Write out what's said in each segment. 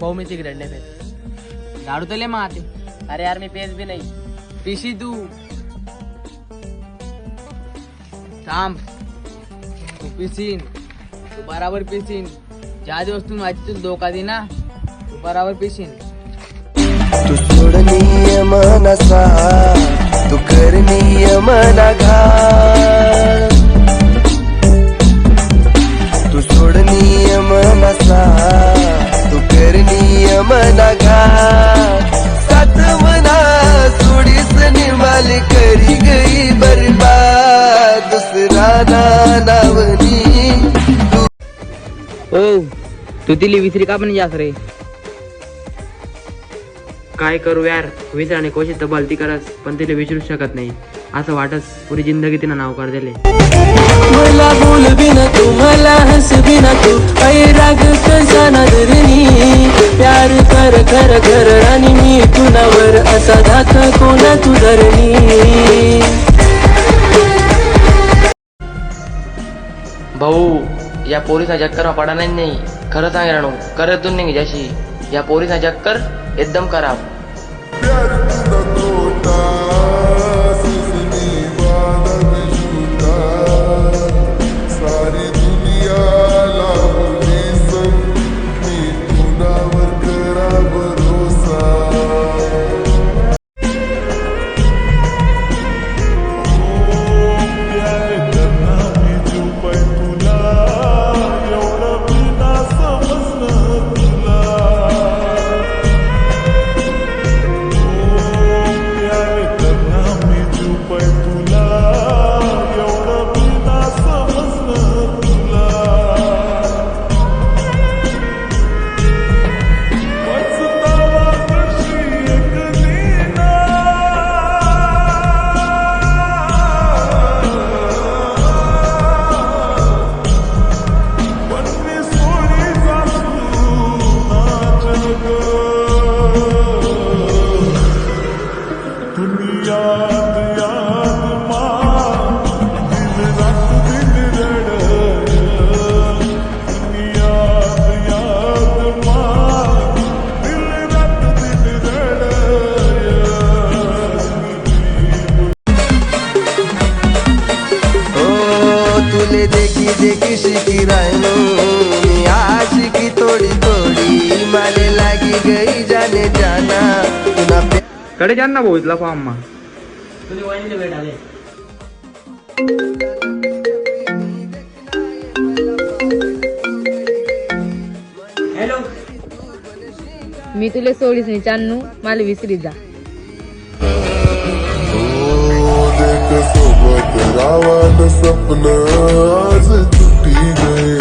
भाऊ मी तिकडे झाडू तर ले माते अरे यार मी पेज बी नाही. पिशी तू. थांब. तू पिसीन तू बराबर पिसीन ज्या दिवस तू माझी तू धोका दे ना तू बराबर पिशीन. तू सोड नियम नसा तू कर नियम घाल तू सोड नियम नसा कर नियम घाल सात मना सोडीस निमाल करी गई बर्बाद. दुसरा ना ओ तू तिली विसरी का पण जास रे? काय करू यार? विसराने कोशिश तर भलती करस पण तिला विसरू शकत नाही. असं वाटस पुरी जिंदगी तिनं नावकार दिले. मला बोल बिना तू मला हंस बिना तू. राग कसा नजरनी. प्यार कर कर कर आणि मी तुनावर असा धाक कोणा तू धरणी. भाऊ या पोरीचा चक्कर पडा नाही नाही. खरं सांग राणू करत नाही ज्याशी. या पोरीचा चक्कर एकदम खराब. शिकी राहनो मी आशिकी थोडी थोडी माले लागी गई जाने जाना. तुना प्यारकडे जान ना भाऊ इथला फॉर्म मा तुझे वहिनीला भेटाले हॅलो. मी तुला सोडीस नाही चान्नू मला विसरी जा. देख सोबत सपन आज तुटी गए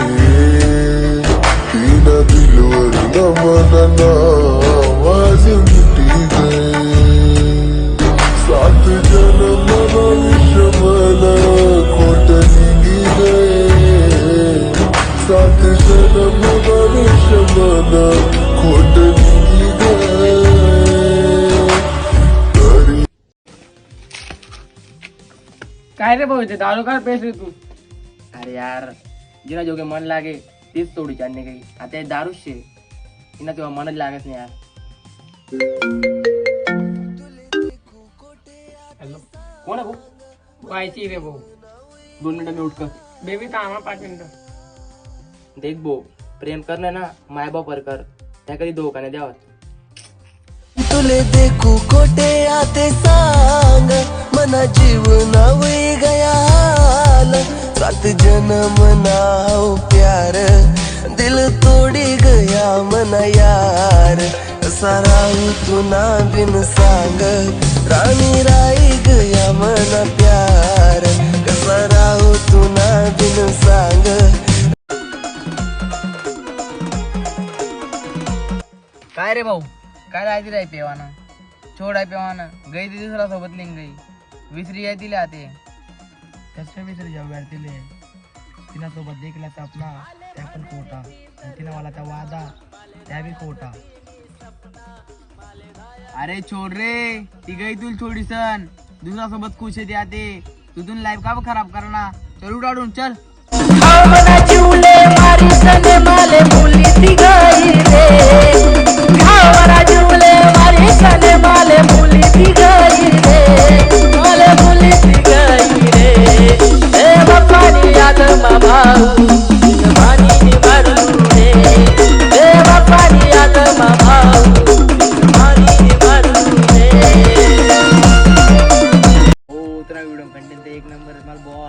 तीन दिलवर नमन आवाज मिटी गए सात जन्म भविष्य मन खोट निघी गए सात जन्म भविष्य मन खोट निघी गए तरी काय रे भाऊ ते दारू काय पेस रे तू? अरे यार. जिना जोगे मन लागे तीच तोडी चालणे काही आता हे दारूच शे तिना तेव्हा मनच लागत नाही यार। हॅलो। कोण आहे भाऊ पाहिजे रे भाऊ दोन मिनिटं मी उठकर। बेबी कामा पाच मिनिटं देख भाऊ प्रेम करणे ना मायबापर कर। त्या कधी धोका नाही द्यावा तुले देखू कोटे आते सांग मना जीवना वही गया हाल सात जन्म नाव प्यार दिल तोड़ी गया मना यार। सारा तू ना बिन सांग रानी राई गया मना प्यार। सारा तू ना बिन सांग। काय रे भाऊ? काय राहते राय पेवाना? छोड आहे पेवाना. गई ती दुसरा सोबत लिंग गई. विसरी आहे तिला ते. कसं विसरी जाऊ यार तिले. तिना सोबत देखला सपना त्या पण खोटा आणि तिनं मला त्या वादा त्या बी खोटा अरे छोड रे ती गई तुला छोडी सन दुसऱ्या सोबत खुश आहे आते. तुझून लाईफ का खराब करणार चल उडाडून चल.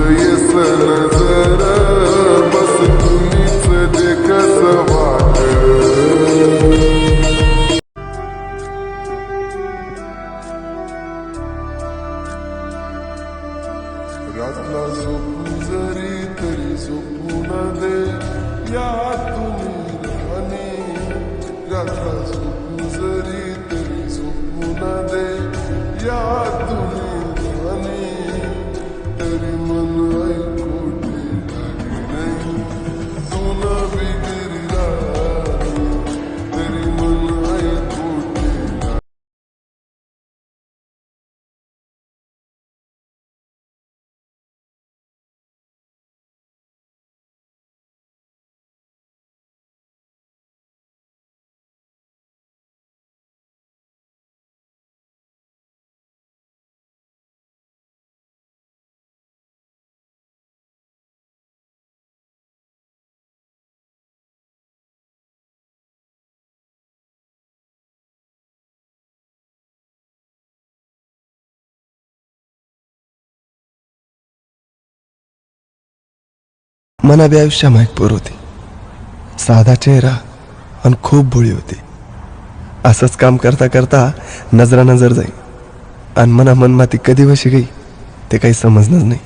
आते तूच येस नजर बस तुम्हीच जे कस वाट मना बी आयुष्यात होती. साधा चेहरा आणि खूप भोळी होती. असंच काम करता करता नजरा नजर जाई. आणि मना मनमाती कधी वशी गई ते काही समजणंच नाही.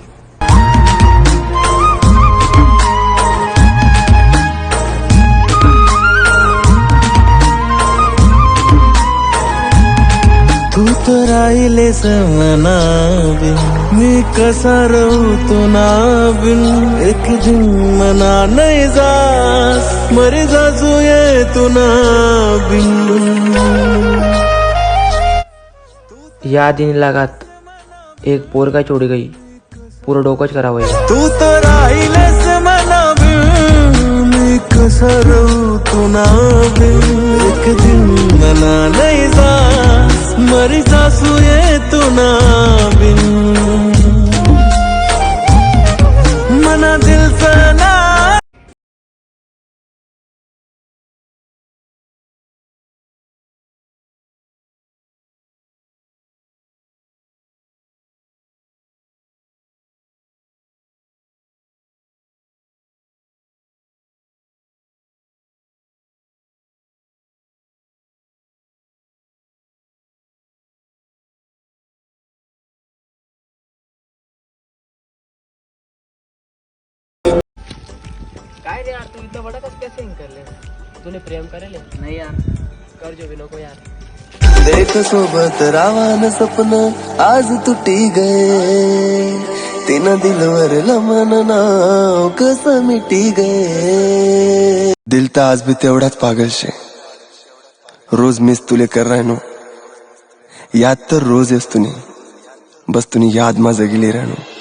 तू तर राहिले समना मी कसा रहू तू ना बिन एक दिन मना नाही जास मरे जाजू ये तू ना बिन या दिन लगात एक पोरगा चोडी गई पुरं डोकंच करावं तू तर राहिलेस मना बिन मी कसा रहू तू ना बिन एक दिन मना नाही मरी जाजू ये तू ना बिन. मना दिल से काय रे यार तू इतना बड़ा कस कैसे कर ले तूने प्रेम करेले? नाही यार. कर जो भी नको यार. देख सोबत रावान सपन आज तुटी गए. तिनं दिलवर लमन नाव कसं मिटी गए. दिल तर आज भी तेवढाच पागल शे रोज मिस तुले कर राहनो याद तर रोज येस तुने. बस तुनी याद मा जगिले राहनो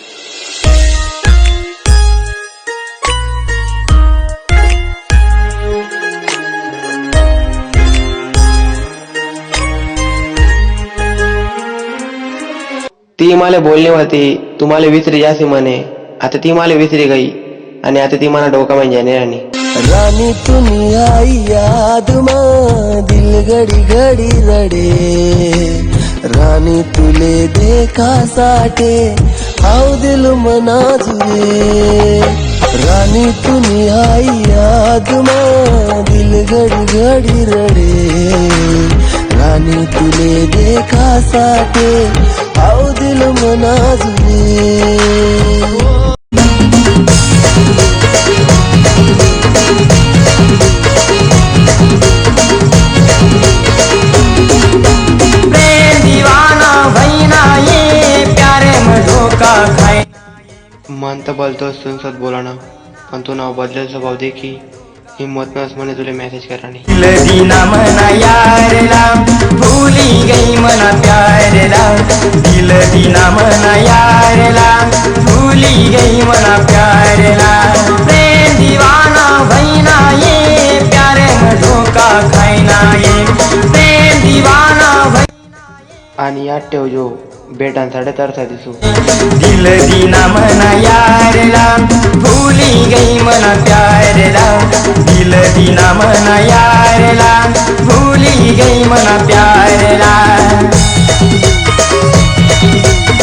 ती मला बोलली होती तुम्हाला विसरी जासी म्हणे. आता ती मला विसरी गई आणि आता ती मला डोका म्हणजे राणी. रानी तुनी आई याद मा दिल घडी घडी रडे. रानी तुले देखा साठे हाव दिल मना जुरे. रानी तुनी आई याद मा दिल घडी घडी रडे. रानी तुले देखा साठे हाव दिल मना जुरे मन तर बोलतो सुनसत बोला ना पण तू नाव बदलेल स्वभाव दे की हिम्मत नस म्हणे तुला मेसेज करा नाही दीना मना यारला भूली गई मना प्यारला दीना मना यारला भूली गई मना प्यारला. प्रेम दीवाना भैना ये प्यारे में धोखा खाइना ये. प्रेम दीवाना भैना आणि याद ठेव जो बेटांसाठी तरसा दिसू. दिल दीना मना यारला भूली गई मना प्यारला. दिल दीना मना यारला भूली गई मना प्यारला.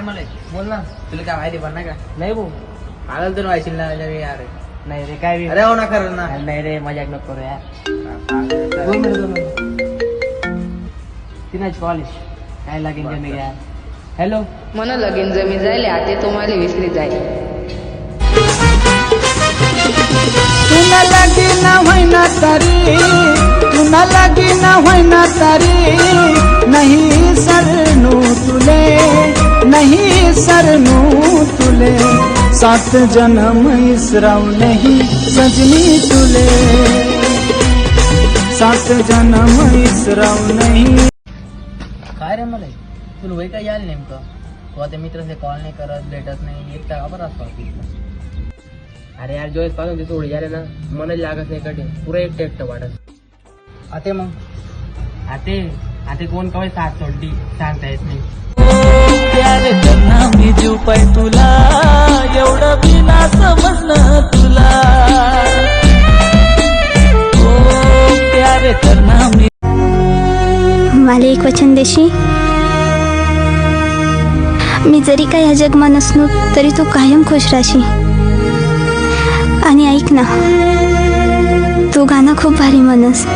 रे मला. बोल ना. तुला काय माहिती पण नाही का? नाही भाऊ. पागल तर व्हायची ना यार नाही रे काय अरे हो ना. खरं ना नाही रे मजाक नको करू यार. तिनाच कॉलेज काय लागेल जमी यार? हॅलो मन लगीन जमी जायले आते तुम्हाला विसरी जाईल. तुना लगी ना होइना तारी तुना लगी ना होइना तारी नहीं सरनू तुले. नहीं सरनू तुले सात जन्म इसराव नहीं सजनी तुले। सात जन्म इसराव नहीं। काय रे मला? तुला वय काय यायला नेमकं? तू आता मित्राचे कॉल नाही करत भेटत नाही एकटा का बरं असतो अरे यार जोईसपासून ते सोडी यार ना. मनच लागत नाही कठीण. पुरं एकटं एकटं वाटत आते मग. आते? आते कोण? कवाय साथ सोडली सांगता येत नाही. प्यार करना मी जीव पाय तुला. एवढं बिना समजलं तुला. हो, ओ प्यार करना मी. मला एक वचन देशी मी जरी काय ह्या जगमा नसलो तरी तू कायम खुश राशी आणि ऐक ना तू गाणं खूप भारी म्हणस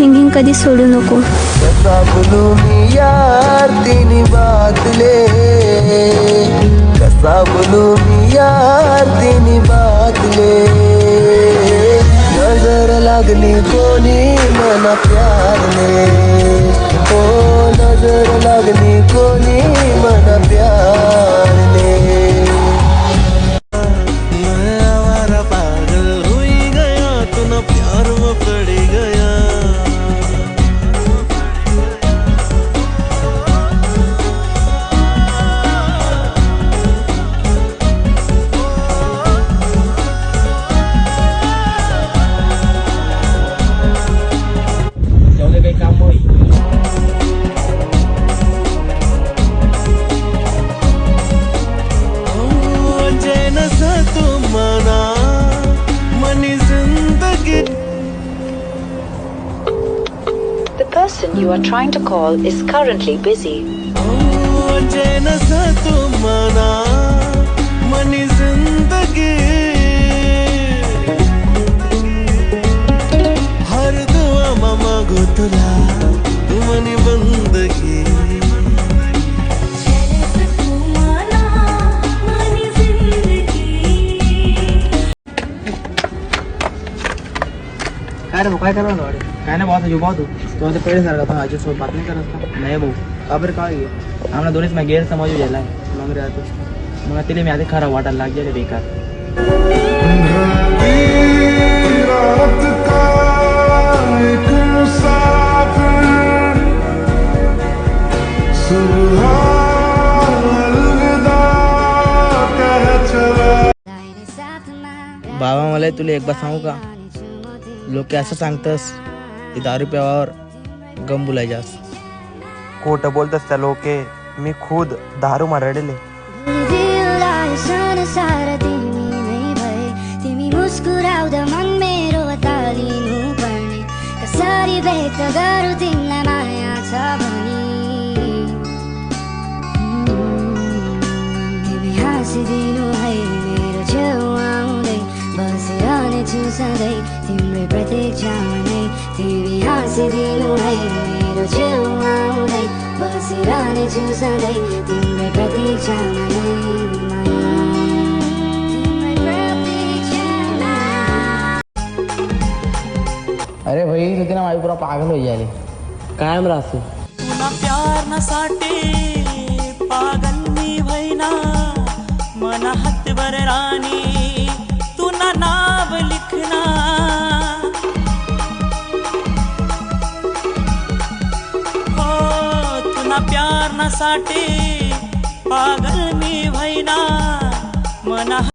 सिंगिंग कधी सोडू नको. कसा बोलू मी यार तिनी बातले. कसा बोलू मी बातले नजर लागली कोणी मना प्यारने ओ हो, नजर लागली कोणी मना प्यारने you are trying to call is currently busy. चैन सा तू मना मनी जिंदगी हर दुआ मामा गो तुला तू मनी बंदगी काय रे भाऊ काय करणार वाडे काय नाही बहुत युवा तू तू आता पहिले सारखा होता माझ्या सोबत बात नाही करत का नाही भाऊ का बरं काय घे आम्हाला दोन्हीच मग गैरसमज झालाय मग रे आता. मग तिला मी आधी खराब वाटायला लागले रे बेकार. बाबा मला तुला एक बार सांगू का? लोक असं सांगतस की दारू प्यावावर गम बुलाय जास खोटं बोलतस त्या लोके मी खुद दारू मारडेले तिमी मुस्कुराउँदा मन मेरो तालिनु पर्ने कसरी व्यक्त गरौँ तिमीलाई माया छ सधैँ तिम्रै नै तिमी है मेरो बसिरहनेछु सधैँ तिम्रै नै अरे भाई तू तिना माझी पुरा पागल हो जाले कायम राहतो तुना प्यार न साटे पागल मी भैना मन हातवर राणी तुना नाव प्यार पागल मी भैना मना